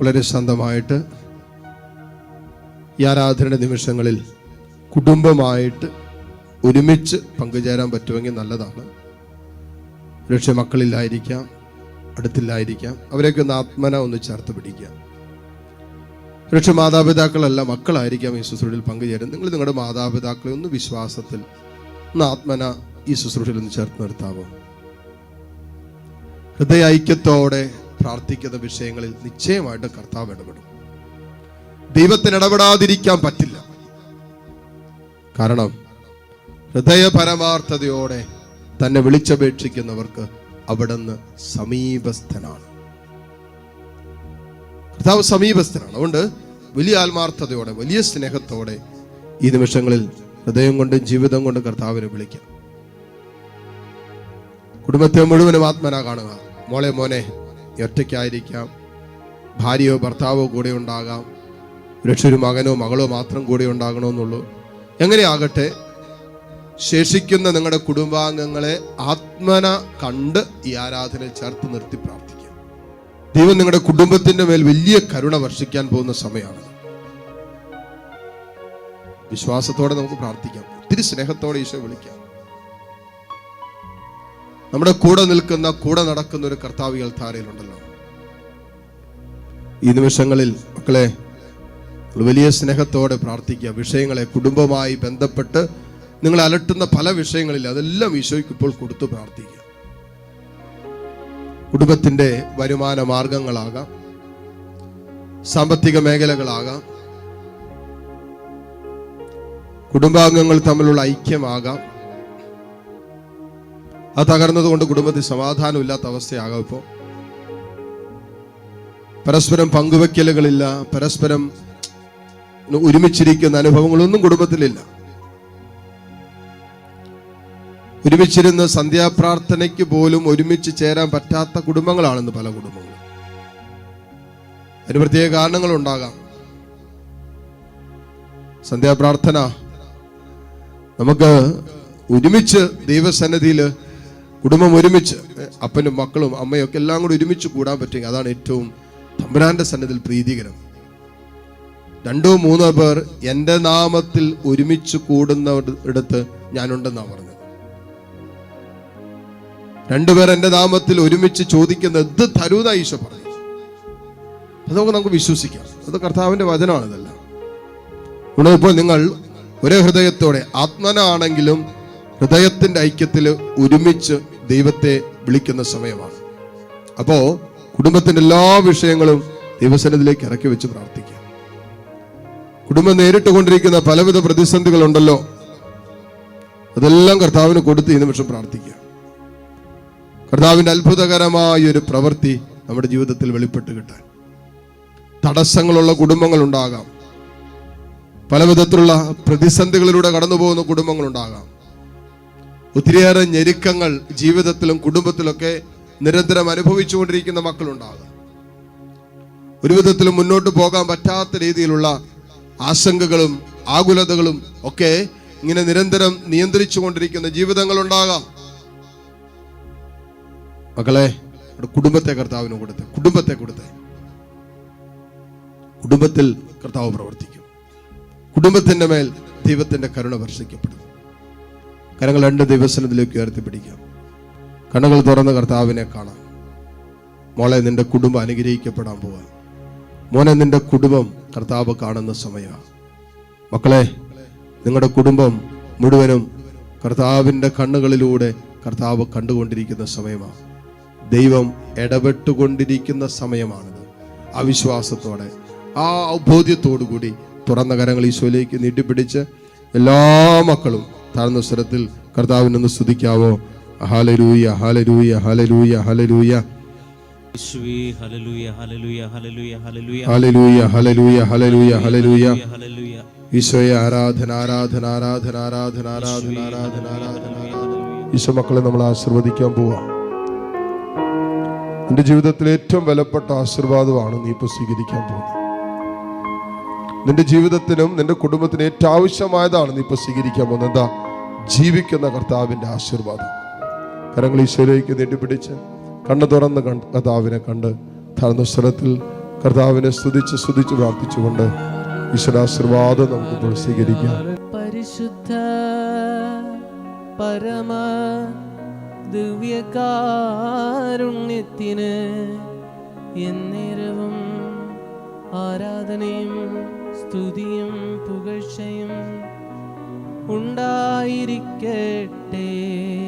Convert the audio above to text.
വളരെ ശാന്തമായിട്ട് ഈ ആരാധനയുടെ നിമിഷങ്ങളിൽ കുടുംബമായിട്ട് ഒരുമിച്ച് പങ്കുചേരാൻ പറ്റുമെങ്കിൽ നല്ലതാണ്. ഒരുപക്ഷെ മക്കളില്ലായിരിക്കാം അടുത്തില്ലായിരിക്കാം. അവരെയൊക്കെ ഒന്ന് ആത്മന ഒന്ന് ചേർത്ത് പിടിക്കുക. പക്ഷെ മാതാപിതാക്കളല്ല മക്കളായിരിക്കാം ഈ ശുശ്രൂഷയിൽ പങ്കുചേരുന്നത്. നിങ്ങൾ നിങ്ങളുടെ മാതാപിതാക്കളെ ഒന്ന് വിശ്വാസത്തിൽ ഒന്ന് ആത്മന ഈ ശുശ്രൂഷയിൽ ഒന്ന് ചേർത്ത് നിർത്താവോ? ഹൃദയ ഐക്യത്തോടെ പ്രാർത്ഥിക്കുന്ന വിഷയങ്ങളിൽ നിശ്ചയമായിട്ട് കർത്താവ് ഇടപെടും. ദൈവത്തിന് ഇടപെടാതിരിക്കാൻ പറ്റില്ല. കാരണം ഹൃദയ പരമാർത്ഥതയോടെ തന്നെ വിളിച്ചപേക്ഷിക്കുന്നവർക്ക് അവിടുന്ന് സമീപസ്ഥനാണ്. കർത്താവ് സമീപസ്ഥനാണ്. അതുകൊണ്ട് വലിയ ആത്മാർത്ഥതയോടെ വലിയ സ്നേഹത്തോടെ ഈ നിമിഷങ്ങളിൽ ഹൃദയം കൊണ്ടും ജീവിതം കൊണ്ടും കർത്താവിനെ വിളിക്കാം. കുടുംബത്തെ മുഴുവനും ആത്മന കാണുക. മോളെ മോനെ ഒറ്റയ്ക്കായിരിക്കാം. ഭാര്യയോ ഭർത്താവോ കൂടെ ഉണ്ടാകാം. ഒരു മകനോ മകളോ മാത്രം കൂടെ ഉണ്ടാകണമെന്നുള്ളൂ. എങ്ങനെയാകട്ടെ ശേഷിക്കുന്ന നിങ്ങളുടെ കുടുംബാംഗങ്ങളെ ആത്മന കണ്ട് ഈ ആരാധന ചേർത്ത് നിർത്തി പ്രാർത്ഥിക്കാം. ദൈവം നിങ്ങളുടെ കുടുംബത്തിന്റെ മേൽ വലിയ കരുണ വർഷിക്കാൻ പോകുന്ന സമയമാണ്. വിശ്വാസത്തോടെ നമുക്ക് പ്രാർത്ഥിക്കാം. ഒത്തിരി സ്നേഹത്തോടെ ഈശോ വിളിക്കാം. നമ്മുടെ കൂടെ നിൽക്കുന്ന കൂടെ നടക്കുന്ന ഒരു കർത്താവ് ധാരയിലുണ്ടല്ലോ ഈ നിമിഷങ്ങളിൽ മക്കളെ വലിയ സ്നേഹത്തോടെ പ്രാർത്ഥിക്കുക. വിഷയങ്ങളെ കുടുംബമായി ബന്ധപ്പെട്ട് നിങ്ങൾ അലട്ടുന്ന പല വിഷയങ്ങളിൽ അതെല്ലാം ഈശോയ്ക്ക് ഇപ്പോൾ കൊടുത്തു പ്രാർത്ഥിക്കുക. കുടുംബത്തിന്റെ വരുമാന മാർഗങ്ങളാകാം. സാമ്പത്തിക മേഖലകളാകാം. കുടുംബാംഗങ്ങൾ തമ്മിലുള്ള ഐക്യമാകാം. അത് തകർന്നതുകൊണ്ട് കുടുംബത്തിൽ സമാധാനമില്ലാത്ത അവസ്ഥയാകാം ഇപ്പോൾ പരസ്പരം പങ്കുവെക്കലുകളില്ല പരസ്പരം ഒരുമിച്ചിരിക്കുന്ന അനുഭവങ്ങളൊന്നും കുടുംബത്തിലില്ല. ഒരുമിച്ചിരുന്ന് സന്ധ്യാപ്രാർത്ഥനയ്ക്ക് പോലും ഒരുമിച്ച് ചേരാൻ പറ്റാത്ത കുടുംബങ്ങളാണെന്ന് പല കുടുംബങ്ങളും. അതിന് പ്രത്യേക കാരണങ്ങളുണ്ടാകാം. സന്ധ്യാപ്രാർത്ഥന നമുക്ക് ഒരുമിച്ച് ദൈവസന്നിധിയിൽ കുടുംബം ഒരുമിച്ച് അപ്പനും മക്കളും അമ്മയും ഒക്കെ എല്ലാം കൂടി ഒരുമിച്ച് കൂടാൻ പറ്റുമെങ്കിൽ അതാണ് ഏറ്റവും തമ്പുരാന്റെ സന്നിധിയിൽ പ്രീതികരം. രണ്ടോ മൂന്നോ പേർ എന്റെ നാമത്തിൽ ഒരുമിച്ച് കൂടുന്ന ഇടത്ത് ഞാനുണ്ടെന്നാണ് പറഞ്ഞത്. രണ്ടുപേർ എന്റെ നാമത്തിൽ ഒരുമിച്ച് ചോദിക്കുന്ന എന്ത് തരൂന്ന ഈശോ പറഞ്ഞു അതൊക്കെ നമുക്ക് വിശ്വസിക്കാം. അത് കർത്താവിന്റെ വചനമാണ് ഇതെല്ലാം ഇവിടെ ഇപ്പോൾ നിങ്ങൾ ഒരേ ഹൃദയത്തോടെ ആത്മനാണെങ്കിലും ഹൃദയത്തിന്റെ ഐക്യത്തിൽ ഒരുമിച്ച് ദൈവത്തെ വിളിക്കുന്ന സമയമാണ്. അപ്പോ കുടുംബത്തിന്റെ എല്ലാ വിഷയങ്ങളും ദൈവസനത്തിലേക്ക് ഇറക്കി വെച്ച് പ്രാർത്ഥിക്കുക കുടുംബം നേരിട്ട് കൊണ്ടിരിക്കുന്ന പലവിധ പ്രതിസന്ധികളുണ്ടല്ലോ. അതെല്ലാം കർത്താവിന് കൊടുത്ത് ഈ നിമിഷം പ്രാർത്ഥിക്കുക കർത്താവിന്റെ അത്ഭുതകരമായ ഒരു പ്രവൃത്തി നമ്മുടെ ജീവിതത്തിൽ വെളിപ്പെട്ട് കിട്ടാൻ. തടസ്സങ്ങളുള്ള കുടുംബങ്ങൾ ഉണ്ടാകാം. പലവിധത്തിലുള്ള പ്രതിസന്ധികളിലൂടെ കടന്നു പോകുന്ന കുടുംബങ്ങൾ ഉണ്ടാകാം. ഒത്തിരിയേറെ ഞെരുക്കങ്ങൾ ജീവിതത്തിലും കുടുംബത്തിലൊക്കെ നിരന്തരം അനുഭവിച്ചുകൊണ്ടിരിക്കുന്ന മക്കളുണ്ടാകും. ഒരു വിധത്തിലും മുന്നോട്ട് പോകാൻ പറ്റാത്ത രീതിയിലുള്ള ആശങ്കകളും ആകുലതകളും ഒക്കെ ഇങ്ങനെ നിരന്തരം നിയന്ത്രിച്ചു കൊണ്ടിരിക്കുന്ന ജീവിതങ്ങൾ ഉണ്ടാകാം മക്കളെ കുടുംബത്തെ കർത്താവിന് കൊടുത്ത് കുടുംബത്തെ കൊടുത്ത്. കുടുംബത്തിൽ കർത്താവ് പ്രവർത്തിക്കും. കുടുംബത്തിന്റെ മേൽ ദൈവത്തിന്റെ കരുണ വർഷിക്കപ്പെടും. കരങ്ങൾ രണ്ട് ദിവസത്തിലേക്ക് ഉയർത്തിപ്പിടിക്കാം. കണ്ണുകൾ തുറന്ന് കർത്താവിനെ കാണാം. മോളെ നിന്റെ കുടുംബം അനുഗ്രഹിക്കപ്പെടാൻ പോവാ മോനെ നിന്റെ കുടുംബം കർത്താവ് കാണുന്ന സമയമാണ്. മക്കളെ നിങ്ങളുടെ കുടുംബം മുഴുവനും കർത്താവിന്റെ കണ്ണുകളിലൂടെ കർത്താവ് കണ്ടുകൊണ്ടിരിക്കുന്ന സമയമാണ്. ദൈവം ഇടപെട്ടുകൊണ്ടിരിക്കുന്ന സമയമാണിത്. ആ ആ ബോധ്യത്തോടു കൂടി തുറന്ന കരങ്ങൾ ഈശോയിലേക്ക് നീട്ടിപ്പിടിച്ച് എല്ലാ മക്കളും താഴ്ന്ന സ്വരത്തിൽ കർത്താവിനൊന്ന് സ്തുതിക്കാവോ? ഹാലരൂയ ഹാലരൂയ ഹാലരൂയ ഹാലരൂയ ഈശോയെ ആരാധന ആരാധന ആരാധന ആരാധന ആരാധന ആരാധന ആരാധന ഈശോ മക്കളെ നമ്മൾ ആശീർവദിക്കാൻ പോവാം. നിന്റെ ജീവിതത്തിൽ ഏറ്റവും വിലപ്പെട്ട ആശീർവാദമാണ് നീ ഇപ്പോൾ സ്വീകരിക്കാൻ പോകുന്നത്. നിന്റെ ജീവിതത്തിനും നിന്റെ കുടുംബത്തിനും ഏറ്റവും ആവശ്യമായതാണ് നീ ഇപ്പോൾ സ്വീകരിക്കാൻ പോകുന്നത്. എന്താ? ജീവിക്കുന്ന കർത്താവിന്റെ ആശീർവാദം. കരങ്ങൾ ഈശോയിലേക്ക് നീട്ടിപ്പിടിച്ച് കണ്ണു തുറന്ന് കർത്താവിനെ കണ്ട് താഴ്ന്ന സ്ഥലത്തിൽ കർത്താവിനെ സ്തുതിച്ച് സ്തുതിച്ച് പ്രാർത്ഥിച്ചുകൊണ്ട് ഈശ്വരാശീർവാദം നമുക്കിപ്പോൾ സ്വീകരിക്കാം. പരിശുദ്ധ പരമ ദിവ്യകാരുണ്യത്തിന് എന്നേരവും ആരാധനയും സ്തുതിയും പുകഴ്ചയും ഉണ്ടായിരിക്കട്ടെ.